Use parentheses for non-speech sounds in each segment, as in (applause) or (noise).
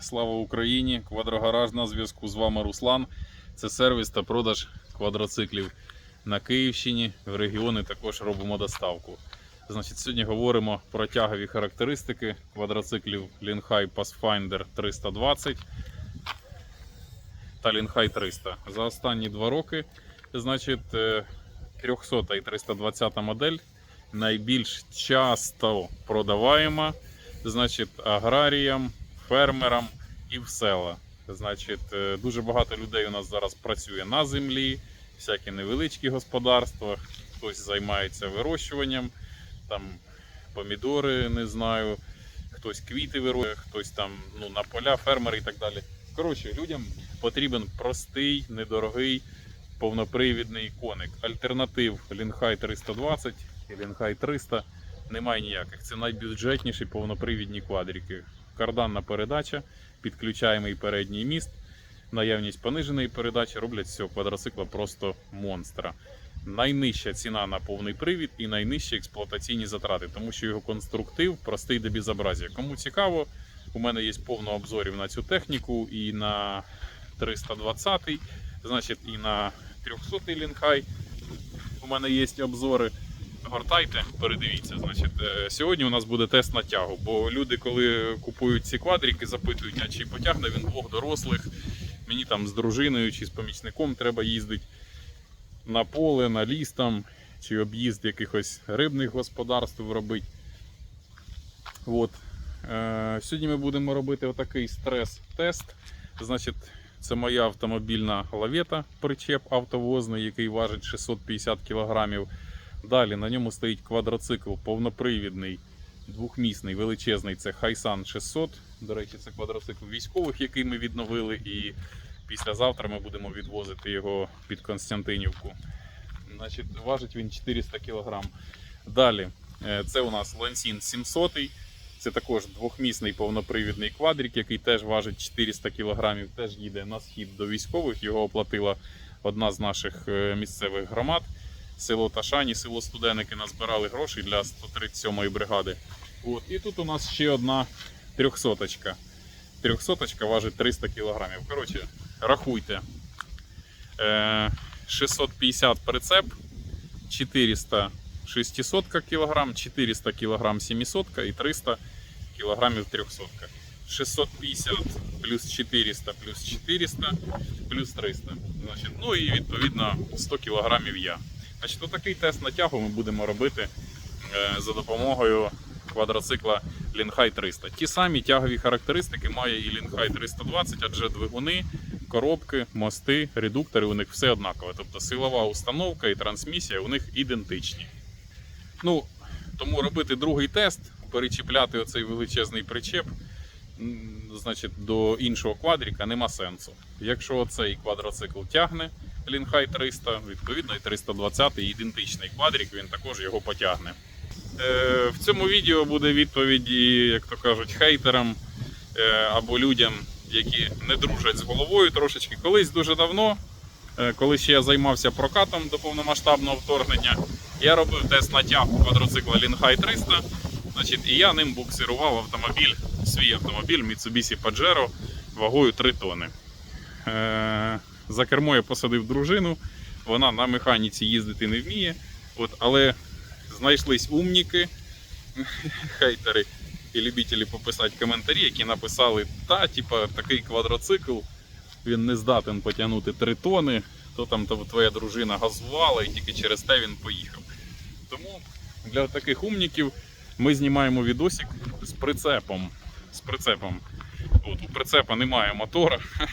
Слава Україні! Квадрогараж на зв'язку. З вами Руслан. Це сервіс та продаж квадроциклів на Київщині. В регіони також робимо доставку. Значить, сьогодні говоримо про тягові характеристики квадроциклів Linhai Pathfinder 320 та Linhai 300. За останні два роки, значить, е, 300 і 320 модель найбільш часто продаваема значить, аграріям, фермерам і в села. Значить, е, дуже багато людей у нас зараз працює на землі, всякі невеличкі господарства, хтось займається вирощуванням, там помідори, не знаю, хтось квіти вирощує, хтось там ну, на поля, фермери і так далі. Коротше, людям потрібен простий, недорогий, повнопривідний коник. Альтернатив Linhai 320 і Linhai 300 немає ніяких. Це найбюджетніші повнопривідні квадрики. Карданна передача, підключаємий передній міст, наявність пониженої передачі роблять з цього квадроцикла просто монстра. Найнижча ціна на повний привід і найнижчі експлуатаційні затрати, тому що його конструктив простий до безобразія. Кому цікаво, у мене є повно обзорів на цю техніку і на 320, значить, і на 300 Лінхай. У мене є обзори гортайте, передивіться. Значить, е, сьогодні у нас буде тест на тягу, бо люди, коли купують ці квадрики, запитують, а чи потягне він двох дорослих. Мені там з дружиною чи з помічником треба їздити на поле, на ліс там, чи об'їзд якихось рибних господарств робити. От. Е, сьогодні ми будемо робити отакий стрес-тест. Значить, це моя автомобільна лавета, причеп автовозний, який важить 650 кг. Далі на ньому стоїть квадроцикл повнопривідний, двохмісний, величезний. Це Хайсан 600. До речі, це квадроцикл військових, який ми відновили. І післязавтра ми будемо відвозити його під Константинівку. Значить, важить він 400 кг. Далі, е, це у нас Лансін 700. Це також двохмісний повнопривідний квадрик, який теж важить 400 кг, теж їде на схід до військових. Його оплатила одна з наших е, місцевих громад село Ташані, село Студеники назбирали гроші для 137-ї бригади. От. І тут у нас ще одна трьохсоточка. Трьохсоточка важить 300 кг. Коротше, рахуйте. Е, 650 прицеп, 400 600 кг, 400 кг 700 і 300 кг 300. 650 плюс 400 плюс 400 плюс 300. Значить, ну і відповідно 100 кг я. Значить, отакий тест на тягу ми будемо робити е, за допомогою квадроцикла Linhai 300. Ті самі тягові характеристики має і Linhai 320, адже двигуни, коробки, мости, редуктори у них все однакове. Тобто силова установка і трансмісія у них ідентичні. Ну, тому робити другий тест, перечіпляти оцей величезний причеп значить, до іншого квадріка нема сенсу. Якщо цей квадроцикл тягне, Linhai 300, відповідно, і 320 ідентичний квадрик, він також його потягне. Е, в цьому відео буде відповідь, як то кажуть, хейтерам е, або людям, які не дружать з головою трошечки. Колись дуже давно, е, коли ще я займався прокатом до повномасштабного вторгнення, я робив тест на тягу квадроцикла Linhai 300. Значить, і я ним буксирував автомобіль, свій автомобіль Mitsubishi Pajero вагою 3 тони. Е, за кермо я посадив дружину, вона на механіці їздити не вміє. От, але знайшлись умніки, (laughs) хейтери і любителі пописати коментарі, які написали, та, типа, такий квадроцикл, він не здатен потягнути 3 тони, то там то твоя дружина газувала і тільки через те він поїхав. Тому для таких умніків ми знімаємо відосик з прицепом. З прицепом. От, у прицепа немає мотора, (laughs)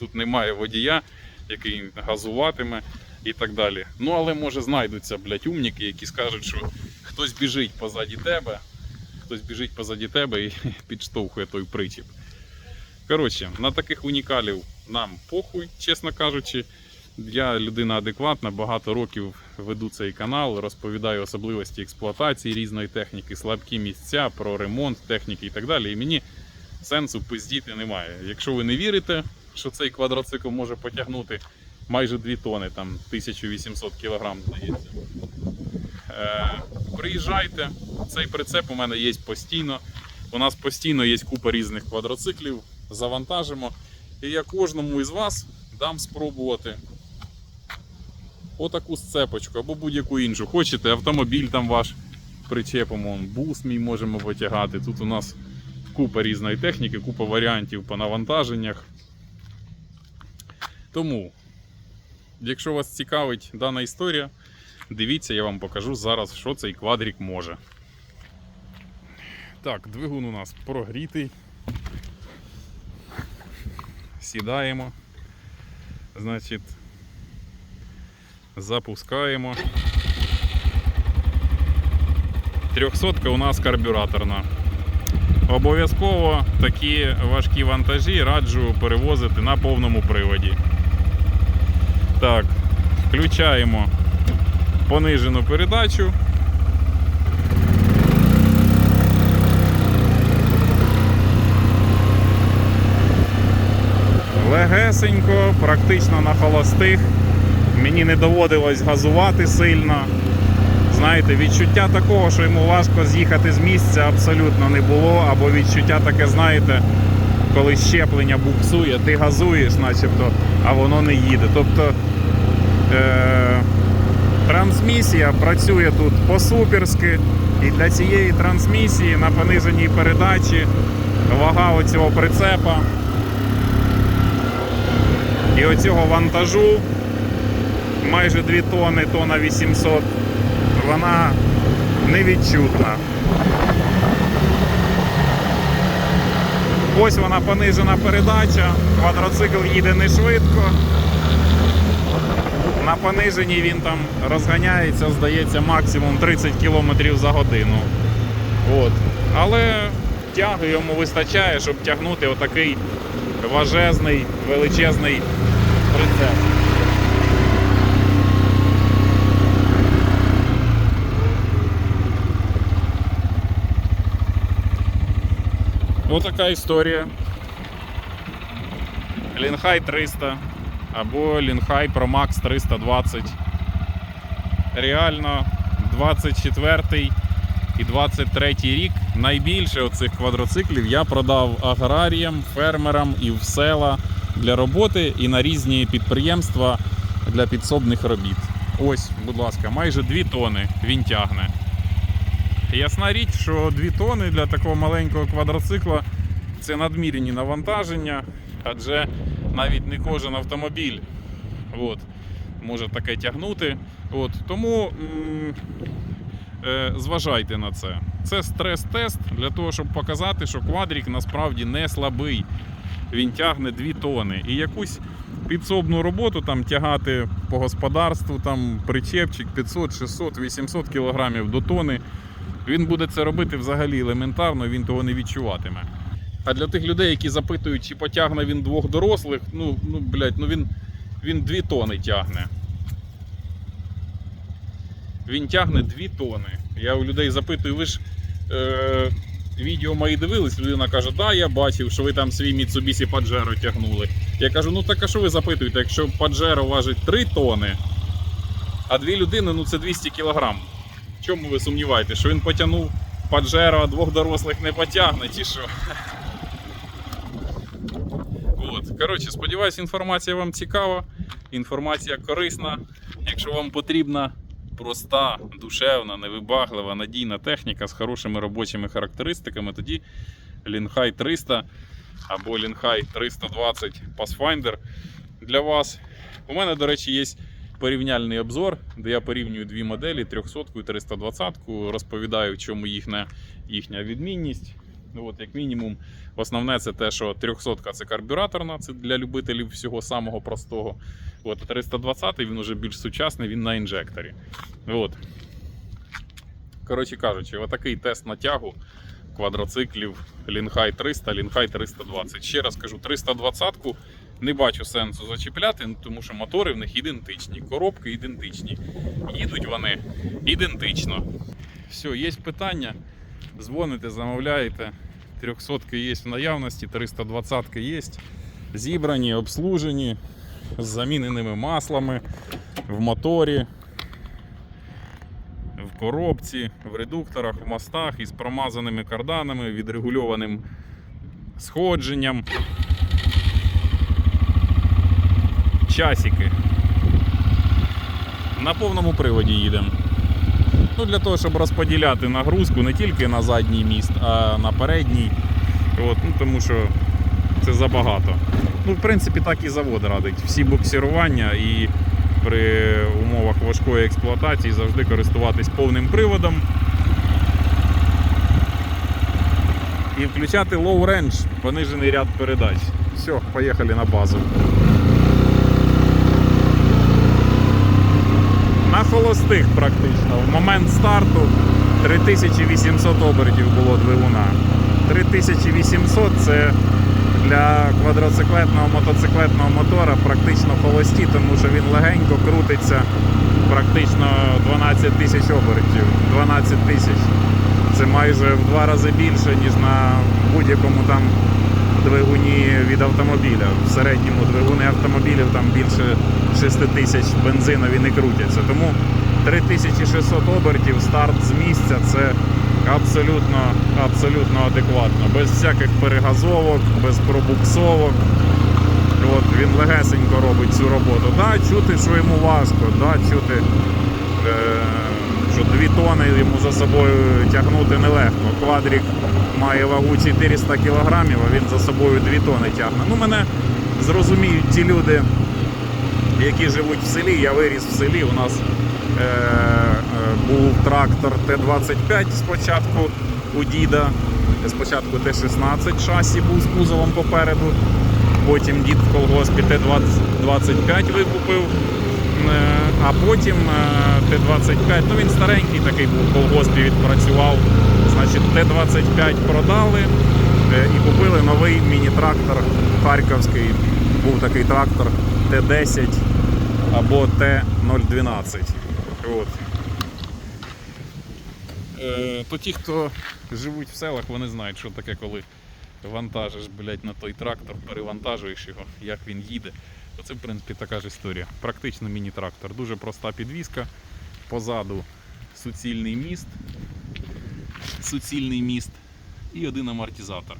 тут немає водія, який газуватиме і так далі. Ну, але може знайдуться, блядь, умніки, які скажуть, що хтось біжить позаді тебе, хтось біжить позаді тебе і (laughs) підштовхує той причіп. Коротше, на таких унікалів нам похуй, чесно кажучи. Я людина адекватна, багато років веду цей канал, розповідаю особливості експлуатації різної техніки, слабкі місця, про ремонт техніки і так далі. І мені сенсу пиздіти немає. Якщо ви не вірите, що цей квадроцикл може потягнути майже 2 тони, там 1800 кг, здається. Е, приїжджайте, цей прицеп у мене є постійно. У нас постійно є купа різних квадроциклів, завантажимо. І я кожному із вас дам спробувати отаку сцепочку або будь-яку іншу. Хочете автомобіль там ваш причепимо, бус мій можемо потягати. Тут у нас купа різної техніки, купа варіантів по навантаженнях. Тому, якщо вас цікавить дана історія, дивіться, я вам покажу зараз, що цей квадрік може. Так, двигун у нас прогрітий. Сідаємо. Значить, запускаємо. Трьохсотка у нас карбюраторна. Обов'язково такі важкі вантажі раджу перевозити на повному приводі. Так, включаємо понижену передачу. Легесенько, практично на холостих. Мені не доводилось газувати сильно. Знаєте, відчуття такого, що йому важко з'їхати з місця, абсолютно не було. Або відчуття таке, знаєте, коли щеплення буксує, ти газуєш, начебто, а воно не їде. Тобто е- трансмісія працює тут по-суперськи. І для цієї трансмісії на пониженій передачі вага оцього прицепа і оцього вантажу майже 2 тони, тона 800, вона невідчутна. Ось вона понижена передача, квадроцикл їде не швидко. На пониженні він там розганяється, здається, максимум 30 км за годину. От. Але тяги йому вистачає, щоб тягнути отакий важезний, величезний прицеп. Отака історія. Лінхай 300 або Лінхай Pro Max 320. Реально 24 і 23 рік найбільше оцих квадроциклів я продав аграріям, фермерам і в села для роботи і на різні підприємства для підсобних робіт. Ось, будь ласка, майже 2 тони він тягне. Ясна річ, що 2 тони для такого маленького квадроцикла це надмірні навантаження, адже навіть не кожен автомобіль от, може таке тягнути. От, тому е, зважайте на це. Це стрес-тест для того, щоб показати, що квадрік насправді не слабий. Він тягне 2 тони. І якусь підсобну роботу там тягати по господарству, там причепчик 500, 600, 800 кілограмів до тони. Він буде це робити взагалі елементарно, він того не відчуватиме. А для тих людей, які запитують, чи потягне він двох дорослих, ну, ну блядь, ну він, він 2 тони тягне. Він тягне 2 тони. Я у людей запитую, ви ж е, відео мої дивились, людина каже, да, я бачив, що ви там свій Mitsubishi Pajero тягнули. Я кажу, ну так а що ви запитуєте, якщо Pajero важить 3 тони, а дві людини, ну це 200 кілограм. В чому ви сумніваєтесь, що він потягнув Pajero, а двох дорослих не потягне, чи що? От. Коротше, сподіваюсь, інформація вам цікава, інформація корисна. Якщо вам потрібна проста, душевна, невибаглива, надійна техніка з хорошими робочими характеристиками, тоді Лінхай 300 або Лінхай 320 Pathfinder для вас. У мене, до речі, є порівняльний обзор, де я порівнюю дві моделі 300 і 320, розповідаю, в чому їхня, їхня відмінність. Ну, От, як мінімум, основне це те, що 300 це карбюраторна, це для любителів всього самого простого. От, а 320 він уже більш сучасний, він на інжекторі. От. Коротше кажучи, отакий тест на тягу квадроциклів Лінхай 300, Лінхай 320. Ще раз кажу, 320-ку не бачу сенсу зачіпляти, ну, тому що мотори в них ідентичні, коробки ідентичні. Їдуть вони ідентично. Все, є питання. Дзвоните, замовляєте. 300 є в наявності, 320 є. Зібрані, обслужені, з заміненими маслами в моторі, в коробці, в редукторах, в мостах із промазаними карданами, відрегульованим сходженням. Часики. На повному приводі їдемо. Ну, для того, щоб розподіляти нагрузку не тільки на задній міст, а на передній. От, ну, тому що це забагато. Ну, в принципі, так і завод радить. Всі буксирування і при умовах важкої експлуатації завжди користуватись повним приводом. І включати low range, понижений ряд передач. Все, поїхали на базу. Холостих практично. В момент старту 3800 обертів було двигуна. 3800 це для квадроциклетного мотоциклетного мотора практично холості, тому що він легенько крутиться практично 12 тисяч обертів. 12 тисяч. Це майже в два рази більше, ніж на будь-якому там двигуні від автомобіля. В середньому двигуни автомобілів там більше 6 тисяч бензинові не крутяться. Тому 3600 обертів старт з місця це абсолютно, абсолютно адекватно. Без всяких перегазовок, без пробуксовок. От, він легесенько робить цю роботу. Да, чути, що йому важко, да, чути, е, що дві тони йому за собою тягнути нелегко. Квадрік має вагу 400 кг, а він за собою дві тони тягне. Ну, мене зрозуміють ті люди, які живуть в селі. Я виріс в селі. У нас е, е, був трактор Т-25 спочатку у діда. Спочатку Т-16 шасі був з кузовом попереду. Потім дід в колгоспі Т-25 викупив. Е, А потім е, Т-25, ну він старенький такий був в колгоспі, відпрацював. Значить, Т-25 продали е, і купили новий міні-трактор харківський. Був такий трактор Т-10 або Т-012. От. Е, То ті, хто живуть в селах, вони знають, що таке, коли вантажиш, блядь, на той трактор, перевантажуєш його, як він їде. Це, в принципі, така ж історія. Практично міні-трактор. Дуже проста підвізка. Позаду суцільний міст. Суцільний міст і один амортизатор.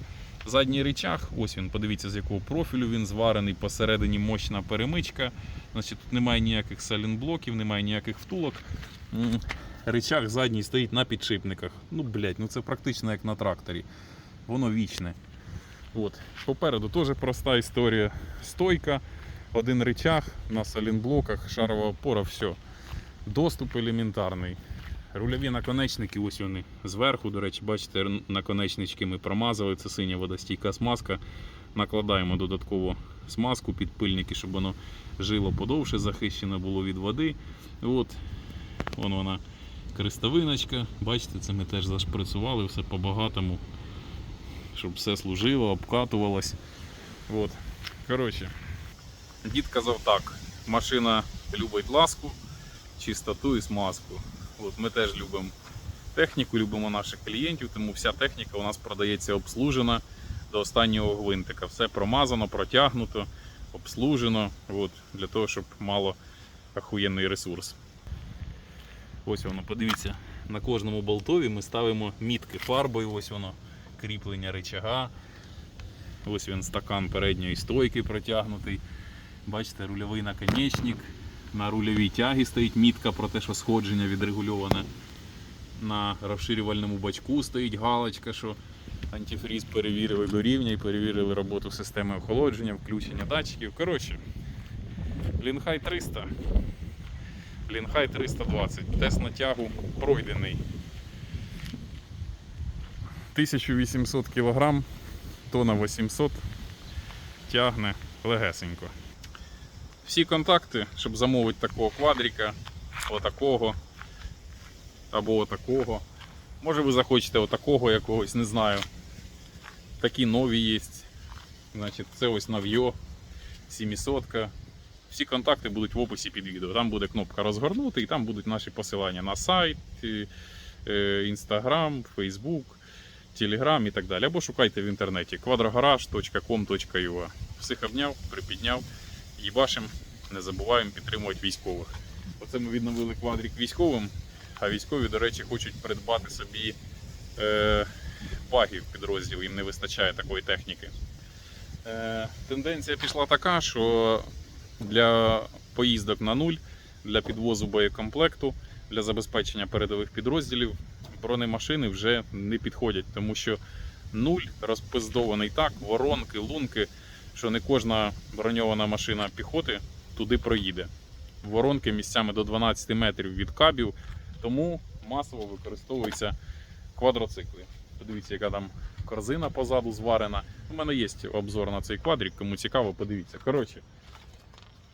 Задній речах, ось він, подивіться, з якого профілю він зварений, посередині мощна перемичка. Значить, тут немає ніяких салінблоків, немає ніяких втулок. Речах задній стоїть на підшипниках. Ну, блядь, ну це практично як на тракторі. Воно вічне. От. Попереду теж проста історія. Стойка, один речах на салінблоках, шарова опора, все. Доступ елементарний. Рульові наконечники, ось вони зверху, до речі, бачите, наконечнички ми промазали, це синя водостійка смазка. Накладаємо додатково смазку під пильники, щоб воно жило подовше, захищено було від води. От, вон вона крестовиночка. Бачите, це ми теж зашприцювали все по-багатому, щоб все служило, обкатувалось. От. Коротше, дід казав так: машина любить ласку, чистоту і смазку. От ми теж любимо техніку, любимо наших клієнтів, тому вся техніка у нас продається обслужена до останнього гвинтика. Все промазано, протягнуто, обслужено, от, для того, щоб мало охуєнний ресурс. Ось воно, подивіться, на кожному болтові ми ставимо мітки фарбою, ось воно, кріплення рычага. Ось він стакан передньої стойки протягнутий. Бачите, рульовий наконечник. На рульовій тягі стоїть мітка про те, що сходження відрегульоване. На розширювальному бачку стоїть галочка, що антифріз перевірили до рівня і перевірили роботу системи охолодження, включення датчиків. Коротше, Лінхай 300. Лінхай 320. Тест на тягу пройдений. 1800 кг, тона 800 тягне легесенько. Всі контакти, щоб замовити такого квадрика, отакого або отакого. Може ви захочете отакого якогось, не знаю. Такі нові є. Значить, це ось Нав'йо 700. Всі контакти будуть в описі під відео. Там буде кнопка розгорнути і там будуть наші посилання на сайт, Інстаграм, Фейсбук, Телеграм і так далі. Або шукайте в інтернеті quadragarage.com.ua. Всіх обняв, припідняв. Їбашим, не забуваємо підтримувати військових. Оце ми відновили квадрик військовим. А військові, до речі, хочуть придбати собі е, баги в підрозділ, їм не вистачає такої техніки. Е, тенденція пішла така, що для поїздок на нуль, для підвозу боєкомплекту, для забезпечення передових підрозділів бронемашини вже не підходять, тому що нуль розпиздований так, воронки, лунки, що не кожна броньована машина піхоти туди проїде. Воронки місцями до 12 метрів від кабів, тому масово використовуються квадроцикли. Подивіться, яка там корзина позаду зварена. У мене є обзор на цей квадрик, кому цікаво, подивіться. Коротше,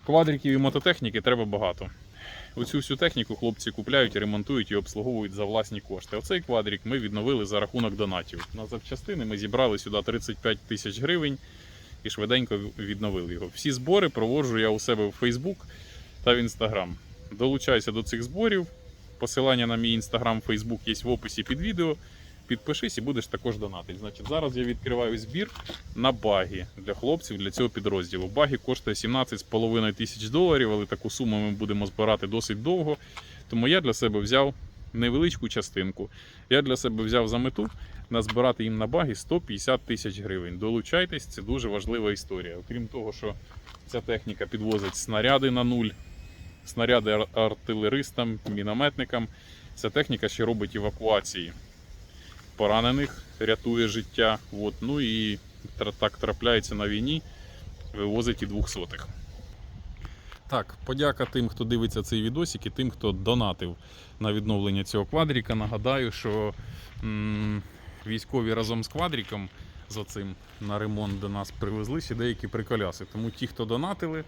квадриків і мототехніки треба багато. Оцю всю техніку хлопці купляють, ремонтують і обслуговують за власні кошти. Оцей квадрик ми відновили за рахунок донатів. На запчастини ми зібрали сюди 35 тисяч гривень і швиденько відновили його. Всі збори проводжу я у себе в Facebook та в Instagram. Долучайся до цих зборів. Посилання на мій Instagram, Facebook є в описі під відео. Підпишись і будеш також донатити. Значить, зараз я відкриваю збір на баги для хлопців для цього підрозділу. Баги коштує 17,5 тисяч доларів, але таку суму ми будемо збирати досить довго. Тому я для себе взяв невеличку частинку. Я для себе взяв за мету назбирати їм на баги 150 тисяч гривень. Долучайтесь, це дуже важлива історія. Окрім того, що ця техніка підвозить снаряди на нуль, снаряди ар- артилеристам, мінометникам. Ця техніка ще робить евакуації поранених, рятує життя. От. Ну і так трапляється на війні, вивозить і двохсотих. Так, подяка тим, хто дивиться цей відосик і тим, хто донатив на відновлення цього квадріка. Нагадаю, що м, військові разом з квадріком з оцим на ремонт до нас привезли ще деякі приколяси. Тому ті, хто донатили,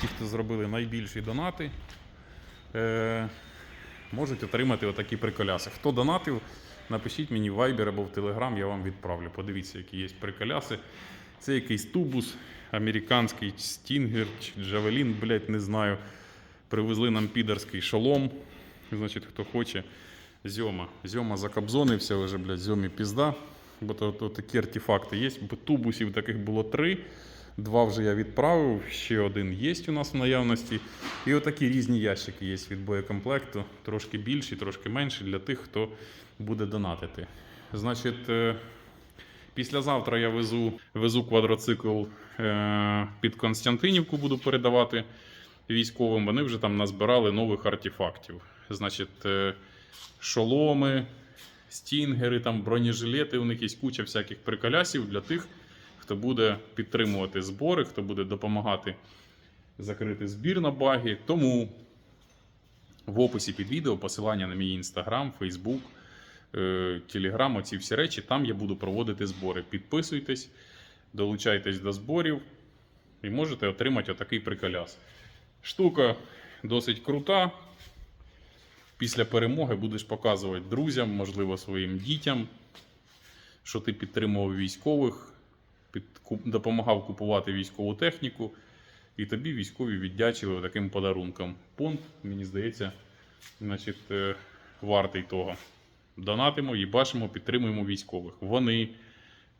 ті, хто зробили найбільші донати, е, можуть отримати отакі приколяси. Хто донатив, напишіть мені в Viber або в Telegram, я вам відправлю. Подивіться, які є приколяси. Це якийсь тубус, американський стінгер чи Джавелін, блять, не знаю. Привезли нам підерський шолом. Значить, хто хоче. Зьома. Зьома закобзонився вже, блядь, зьомі пізда. Бо то, то такі артефакти є. Бо тубусів таких було три. Два вже я відправив, ще один є у нас в наявності. І отакі різні ящики є від боєкомплекту, трошки більші, трошки менші для тих, хто буде донатити. Значить, е, післязавтра я везу, везу квадроцикл е, під Константинівку, буду передавати військовим. Вони вже там назбирали нових артефактів. Значить, е, шоломи, стінгери, там бронежилети, у них є куча всяких приколясів для тих, хто буде підтримувати збори, хто буде допомагати закрити збір на баги. Тому в описі під відео посилання на мій інстаграм, фейсбук, телеграм, оці всі речі. Там я буду проводити збори. Підписуйтесь, долучайтесь до зборів і можете отримати отакий приколяс. Штука досить крута. Після перемоги будеш показувати друзям, можливо, своїм дітям, що ти підтримував військових, під, допомагав купувати військову техніку, і тобі військові віддячили таким подарунком. Понт, мені здається, значить, е, вартий того. Донатимо, їбашимо, підтримуємо військових. Вони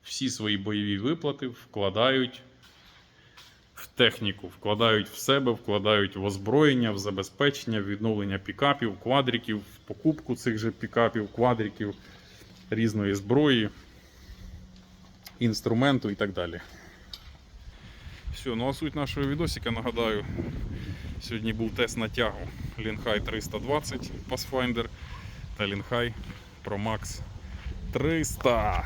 всі свої бойові виплати вкладають в техніку, вкладають в себе, вкладають в озброєння, в забезпечення, в відновлення пікапів, квадриків, в покупку цих же пікапів, квадриків, різної зброї, інструменту і так далі. Все, ну а суть нашого відосика, нагадаю, сьогодні був тест на тягу Лінхай 320 Pathfinder та Лінхай Pro Max 300.